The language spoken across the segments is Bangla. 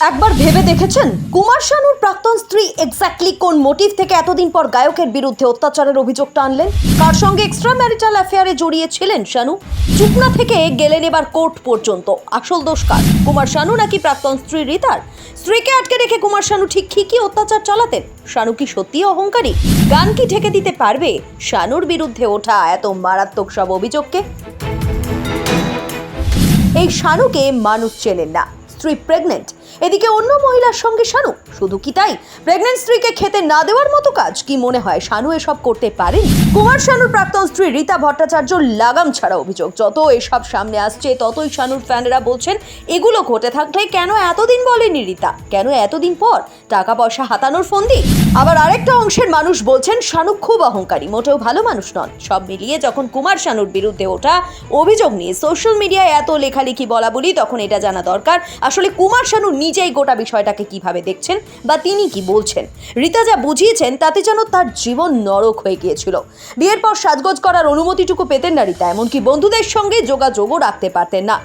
একবার ভেবে দেখেছেন? কুমার শানুর প্রাক্তন স্ত্রী এক্স্যাক্টলি কোন মোটিভ থেকে এতদিন পর গায়কের বিরুদ্ধে অত্যাচারের অভিযোগটা আনলেন? কার সঙ্গে এক্সট্রা ম্যারিটাল অ্যাফেয়ারে জড়িয়ে ছিলেন শানু? চুকনা থেকে গেলেন এবার কোর্ট পর্যন্ত। আসল দোষ কার? কুমার শানু নাকি প্রাক্তন স্ত্রী রিতার? স্ত্রীকে আটকে রেখে কুমার শানু ঠিক কি কি অত্যাচার চালাতেন। শানু কি সত্যি অহংকারী? গান কি ঠেকে দিতে পারবে? শানুর বিরুদ্ধে ওঠা এত মারাত্মক সব অভিযোগকে? এই শানুকে মানুষ চেনেন না। স্ত্রী প্রেগনেন্ট এদিকে অন্য মহিলার সঙ্গে শানু শুধু কি তাই? প্রেগনেন্ট স্ত্রীকে খেতে না দেওয়ার মতো কাজ কি মনে হয়? শানু এসব করতে পারেন? কুমার শানুর প্রাক্তন স্ত্রী রীতা ভট্টাচার্য লাগাম ছাড়া অভিযোগ। যত এসব সামনে আসছে, ততই শানুর ফ্যানেরা বলছেন, এগুলো ঘটে থাকলে কেন এতদিন বলেনি রীতা? কেন এতদিন পর? টাকা পয়সা হাতানোর ফন্দি? আবার আরেকটা অংশের মানুষ বলছেন, শানু খুব অহংকারী, মোটেও ভালো মানুষ নন। সব মিলিয়ে যখন কুমার শানুর বিরুদ্ধে ওঠা অভিযোগ নিয়ে সোশ্যাল মিডিয়ায় এত লেখালেখি বলা বলি, তখন এটা জানা দরকার। আসলে কুমার শানু নিজেই গোটা বিষয়টাকে কীভাবে দেখছেন বা তিনি কি বলছেন? রীতা যা বুঝিয়েছেন তাতে যেন তার জীবন নরক হয়ে গিয়েছিল। বিয়ের পর সাজগোজ করার অনুমতিটুকু পেতেন না রীতা, এমনকি বন্ধুদের সঙ্গে যোগাযোগও রাখতে পারতেন না।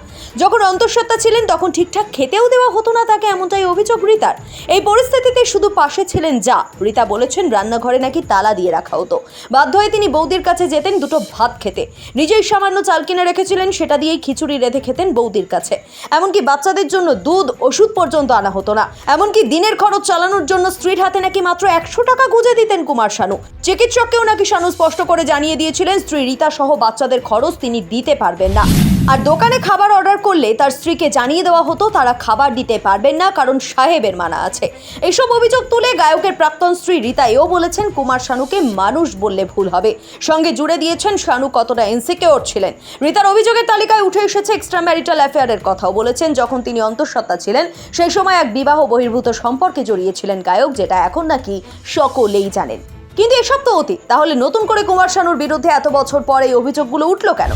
যখন অন্তঃসত্ত্বা ছিলেন, তখন ঠিকঠাক খেতেও দেওয়া হতো না তাকে, এমনটাই অভিযোগ রীতার। এই পরিস্থিতিতে শুধু পাশে ছিলেন যা, রীতা বলেছেন রান্নাঘরে নাকি তালা দিয়ে রাখা হতো। বাধ্য হয়ে তিনি বৌদির কাছে যেতেন দুটো ভাত খেতে। নিজেই সামান্য চাল কিনে রেখেছিলেন, সেটা দিয়েই খিচুড়ি রেঁধে খেতেন বৌদির কাছে। এমনকি বাচ্চাদের জন্য দুধ, ওষুধ পর্যন্ত আনা হতো না। এমনকি দিনের খরচ চালানোর জন্য স্ত্রীর হাতে নাকি মাত্র একশো টাকা গুঁজে দিতেন কুমার শানু। চিকিৎসককেও নাকি শানু স্পষ্ট করে জানিয়ে দিয়েছিলেন, স্ত্রী রীতা সহ বাচ্চাদের খরচ তিনি দিতে পারবেন না। আর দোকানে খাবার অর্ডার করলে তার স্ত্রীকে জানিয়ে দেওয়া হতো, তারা খাবার দিতে পারবেন না, কারণ সাহেবের মানা আছে। এসব অভিযোগ তুলে গায়কের প্রাক্তন স্ত্রী রীতা এও বলেছেন, কুমার শানুকে মানুষ বললে ভুল হবে। সঙ্গে জুড়ে দিয়েছেন, শানু কতটা ইনসিকিওর ছিলেন। রীতার অভিযোগের তালিকায় উঠে এসেছে এক্সট্রা ম্যারিটাল অ্যাফেয়ারের কথাও বলেছেন, যখন তিনি অন্তঃসত্ত্বা ছিলেন, সেই সময় এক বিবাহ বহির্ভূত সম্পর্কে জড়িয়েছিলেন গায়ক, যেটা এখন নাকি সকলেই জানেন। কিন্তু এসব তো অতীত, তাহলে নতুন করে কুমার শানুর বিরুদ্ধে এত বছর পর এই অভিযোগগুলো উঠল কেন?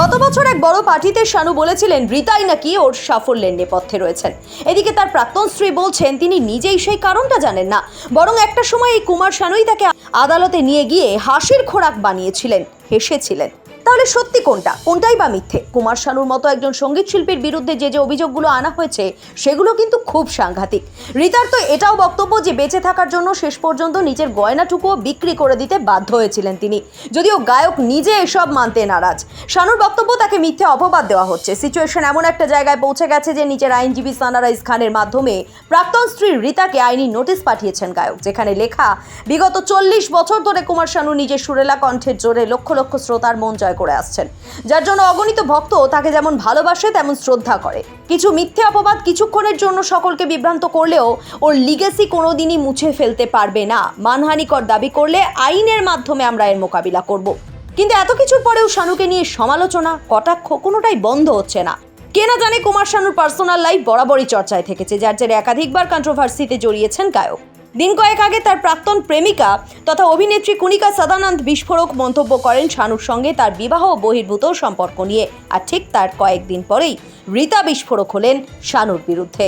গত বছর এক বড় পার্টিতে শানু বলেছিলেন, রিতাই নাকি ওর সাফল্যের নেপথ্যে রয়েছেন। এদিকে তার প্রাক্তন স্ত্রী বলছেন, তিনি নিজেই সেই কারণটা জানেন না, বরং একটা সময় এই কুমার শানুই তাকে আদালতে নিয়ে গিয়ে হাসির খোরাক বানিয়েছিলেন, হেসেছিলেন। তাহলে সত্যি কোনটা? কোনটাই বা মিথ্যে? কুমার শানুর মতো একজন সংগীত শিল্পীর বিরুদ্ধে যে যে অভিযোগগুলো আনা হয়েছে, সেগুলো কিন্তু খুব সাংঘাতিক। রিতার তো এটাও বক্তব্য যে বেঁচে থাকার জন্য শেষ পর্যন্ত নিজের গয়নাটুকুও বিক্রি করে দিতে বাধ্য হয়েছিলেন তিনি। যদিও গায়ক নিজে এসব মানতে নারাজ। শানুর বক্তব্য তাকে মিথ্যে অপবাদ দেওয়া হচ্ছে। সিচুয়েশন এমন একটা জায়গায় পৌঁছে গেছে যে নিজের আইনজীবী সানারাইজ খানের মাধ্যমে প্রাক্তন স্ত্রী রিতাকে আইনি নোটিশ পাঠিয়েছেন গায়ক, যেখানে লেখা, বিগত চল্লিশ বছর ধরে কুমার শানু নিজের সুরেলা কণ্ঠের জোরে লক্ষ লক্ষ শ্রোতার মন জয় করে আসছেন। যার জন্য অগণিত ভক্ত তাকে যেমন ভালোবাসে, তেমন শ্রদ্ধা করে। কিছু মিথ্যে অপবাদ কিছুক্ষণের জন্য সকলকে বিভ্রান্ত করলেও ওর লিগেসি কোনোদিনই মুছে ফেলতে পারবে না। মানহানিকর দাবি করলে আইনের মাধ্যমে আমরা এর মোকাবিলা করব। কিন্তু এত কিছুর পরেও শানুকে নিয়ে সমালোচনা, কটাক্ষ কোনোটাই বন্ধ হচ্ছে না। কে না জানে কুমার শানুর পার্সোনাল লাইফ বরাবরই চর্চায় থেকেছে, যার জেরে একাধিকবার কন্ট্রোভার্সিতে জড়িয়েছেন গায়ক। দিন কয়েক আগে তার প্রাক্তন প্রেমিকা তথা অভিনেত্রী কুনিকা সদানন্দ বিস্ফোরক মন্তব্য করেন শানুর সঙ্গে তার বিবাহ বহির্ভূত সম্পর্ক নিয়ে। আর ঠিক তার কয়েকদিন পরেই রীতা বিস্ফোরক হলেন শানুর বিরুদ্ধে।